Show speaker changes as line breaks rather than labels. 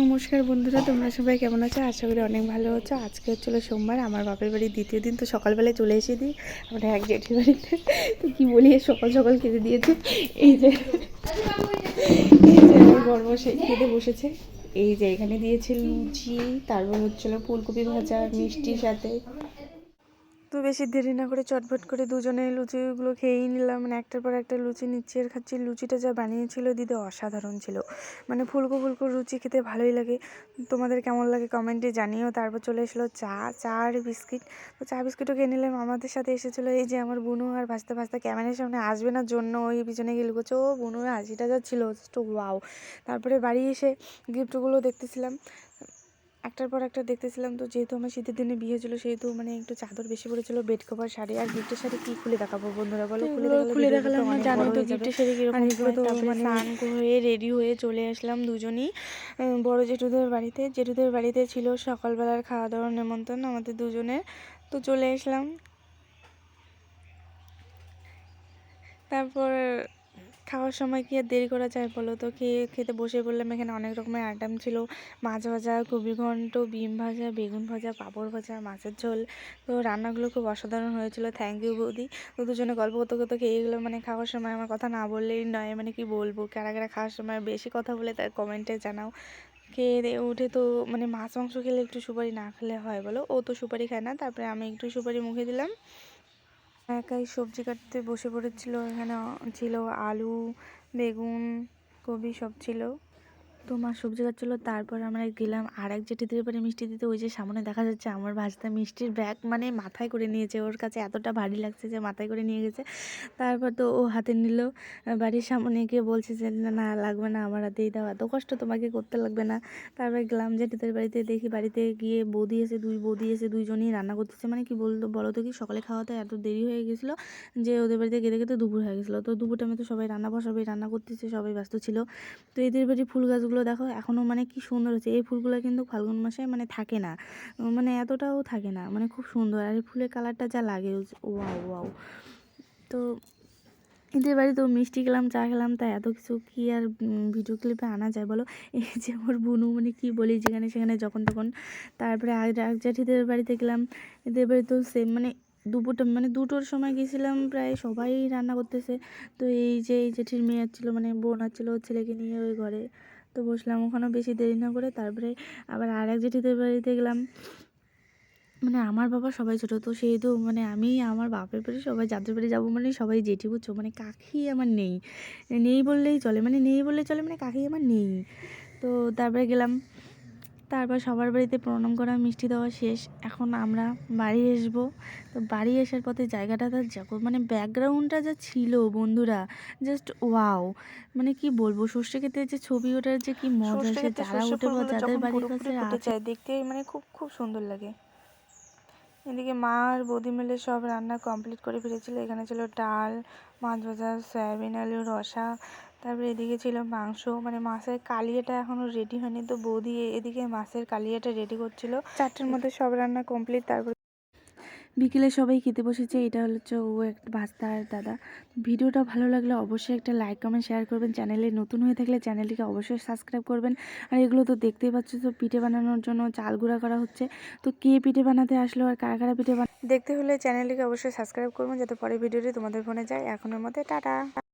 নমস্কার বন্ধুরা, তোমরা সবাই কেমন আছো? আশা করি অনেক ভালো আছো। আজকে হচ্ছিল সোমবার, আমার বাপের বাড়ির দ্বিতীয় দিন, তো সকালবেলায় চলে এসে দিই। আমরা এক জেঠির বাড়িতে। তো কী বলি সকাল সকাল খেতে দিয়েছে। এই যে এই যে আমার গর্ব সেই খেতে বসেছে। এই যে এখানে দিয়েছে লুচি, তারপর হচ্ছিল ফুলকপি ভাজা, মিষ্টির সাথে। তো বেশি দেরি না করে চটপট করে দুজনে লুচিগুলো খেয়েই নিলাম। মানে একটার পর একটা লুচি নিচ্ছি আর খাচ্ছি। লুচিটা যা বানিয়েছিল দিদি অসাধারণ ছিল। মানে ফুলকো ফুলকো লুচি খেতে ভালোই লাগে। তোমাদের কেমন লাগে কমেন্টে জানিও। তারপর চলে এসলো চা। চা আর বিস্কিট। তো চা বিস্কিটও খেয়ে নিলাম। আমাদের সাথে এসেছিল এই যে আমার বুনু আর ভাজতে ভাজতে ক্যামেরার সামনে আসবে না জন্য ওই পিছনে গিয়ে লুকোচ্ছে। ও বুনুর হাসিটা যা ছিল জাস্ট ওয়াও তারপরে বাড়ি এসে গিফটগুলো দেখতেছিলাম। একটার পর একটা দেখতেছিলাম তো যেহেতু আমার শীতের দিনে বিয়ে ছিল সেহেতু মানে একটু চাদর বেশি পড়েছিল বেড কভার শাড়ি। আর গিফটের শাড়ি কি খুলে দেখাবো বন্ধুরা বলো? খুলে
দেখালাম
তো
না,
অনেক
তো
হয়ে
গিফটের শাড়ি কীরকম
মানে
স্নান
হয়ে রেডি হয়ে চলে আসলাম দুজনই। বড় জেঠুদের বাড়িতে। জেঠুদের বাড়িতে ছিল সকালবেলার খাওয়া দাওয়ার নেমন্তন্ন আমাদের দুজনের। তো চলে আসলাম। তারপর খাওয়ার সময় কি আর দেরি করা যায় বলো তো? খেয়ে, খেতে বসে বললাম এখানে অনেক রকমের আইটেম ছিল। মাছ ভাজা কবি ঘন্ট, বিম ভাজা, বেগুন ভাজা, পাঁপড় ভাজা, মাছের ঝোল। তো রান্নাগুলো খুব অসাধারণ হয়েছিল। থ্যাংক ইউ বৌদি। তো দুজনে গল্প করতে করতে খেয়ে গেলো মানে খাওয়ার সময় আমার কথা না বললেই নয়। মানে কি বলব? কারা কারা খাওয়ার সময় বেশি কথা বলে তার কমেন্টে জানাও। খেয়ে উঠে তো মানে মাছ মাংস খেলে একটু সুপারি না খেলে হয় বলো? ও তো সুপারি খায় না। তারপরে আমি একটু সুপারি মুখে দিলাম। একাই সবজি কাটতে বসে পড়েছিল। এখানে ছিল আলু বেগুন কবি সব ছিল। তো মা সবজি কাটছিলো, তারপর আমরা গেলাম আর এক জেঠিদের বাড়ি মিষ্টি দিতে, ওই যে সামনে দেখা যাচ্ছে আমার ভাজতে মিষ্টির ব্যাগ মানে মাথায় করে নিয়েছে, ওর কাছে এতটা ভারী লাগছে যে মাথায় করে নিয়ে গেছে। তারপর তো ও হাতে নিল বাড়ির সামনে গিয়ে বলছে যে, না লাগবে না, আমার হাতেই দাও, এত কষ্ট তোমাকে করতে লাগবে না। তারপর গেলাম জেঠিদের বাড়িতে, দেখি বাড়িতে গিয়ে বৌদি এসে, দুই বৌদি এসে দুইজনই রান্না করতেছে মানে কি বলতো বলো তো কি, সকালে খাওয়াতে এত দেরি হয়ে গেছিল যে ওদের বাড়িতে গেতে গেতে দুপুর হয়ে গেছিল। তো দুপুর টাইমে তো সবাই রান্না বসাবে, রান্না করতেছে, সবাই ব্যস্ত ছিল। তো এদের বাড়ি ফুল গাছগুলো দেখো এখনও মানে কি সুন্দর হচ্ছে। এই ফুলগুলো কিন্তু ফাল্গুন মাসে মানে থাকে না। মানে এতটাও থাকে না। মানে খুব সুন্দর। আর এই ফুলের কালারটা যা লাগে ওয়াও ওয়াও। তো এদের বাড়ি তো মিষ্টি খেলাম, চা খেলাম, তা এত কিছু কি আর ভিডিও ক্লিপে আনা যায় বলো? এই যে আমার বুনু মানে কি বলি, যেখানে সেখানে যখন তখন তারপরে আগ আগ বাড়িতে গেলাম। এদের বাড়ি তো সেম মানে দুপুরটা মানে দুটোর সময় গেছিলাম, প্রায় সবাই রান্না করতেছে। তো এই যে, এই জেঠির মেয়ে ছিল মানে বোন ছিল ছেলেকে নিয়ে ওই ঘরে তো বসলাম, ওখানেও বেশি দেরি না করে তারপরে আবার আর এক জেঠিদের বাড়িতে গেলাম। মানে আমার বাবা সবাই ছোটো, তো সেই তো মানে আমি আমার বাপের বাড়ি সবাই, যাদের বাড়ি যাব মানে সবাই জেঠি বুঝছ মানে কাকি আমার নেই। নেই বললেই চলে মানে নেই বললেই চলে মানে কাকি আমার নেই। তো তারপরে গেলাম। তারপর সবার বাড়িতে প্রণাম করা মিষ্টি দেওয়া শেষ। এখন আমরা বাড়ি আসব। তো বাড়ি আসার পথে জায়গাটা তার যাব মানে ব্যাকগ্রাউন্ডটা যা ছিল বন্ধুরা জাস্ট ওয়াও মানে কি বলব সর্ষে খেতে যে ছবি ওঠার যে কি মজা সে যারা উঠে যাদের বাড়ির কাছে
দেখতে মানে খুব খুব সুন্দর লাগে। এদিকে মা আর বৌদি মিলে সব রান্না কমপ্লিট করে ফেলেছিল। এখানে ছিল ডাল মাছ ভাজা সয়াবিন আলু রসা তারপরে এদিকে ছিল মাংস মানে মাছের কালিয়াটা এখনও রেডি হয়নি। তো বৌদি এদিকে মাছের কালিয়াটা রেডি করছিল। চারটের মধ্যে সব রান্না কমপ্লিট তারপর
বিকেলে সবাই খেতে বসেছে। এটা হচ্ছে ও একটা ভাস্তা আর দাদা। ভিডিওটা ভালো লাগলে অবশ্যই একটা লাইক কমেন্ট শেয়ার করবেন। চ্যানেলে নতুন হয়ে থাকলে চ্যানেলটিকে অবশ্যই সাবস্ক্রাইব করবেন। আর এগুলো তো দেখতেই পাচ্ছ, তো পিঠে বানানোর জন্য চাল গুঁড়া করা হচ্ছে। তো কে পিঠে বানাতে আসলো আর কারা কারা পিঠে বানা দেখতে হলে চ্যানেলটিকে অবশ্যই সাবস্ক্রাইব করবেন, যাতে পরে ভিডিওটি তোমাদের ফোনে যায়। এখনের মধ্যে টাটা।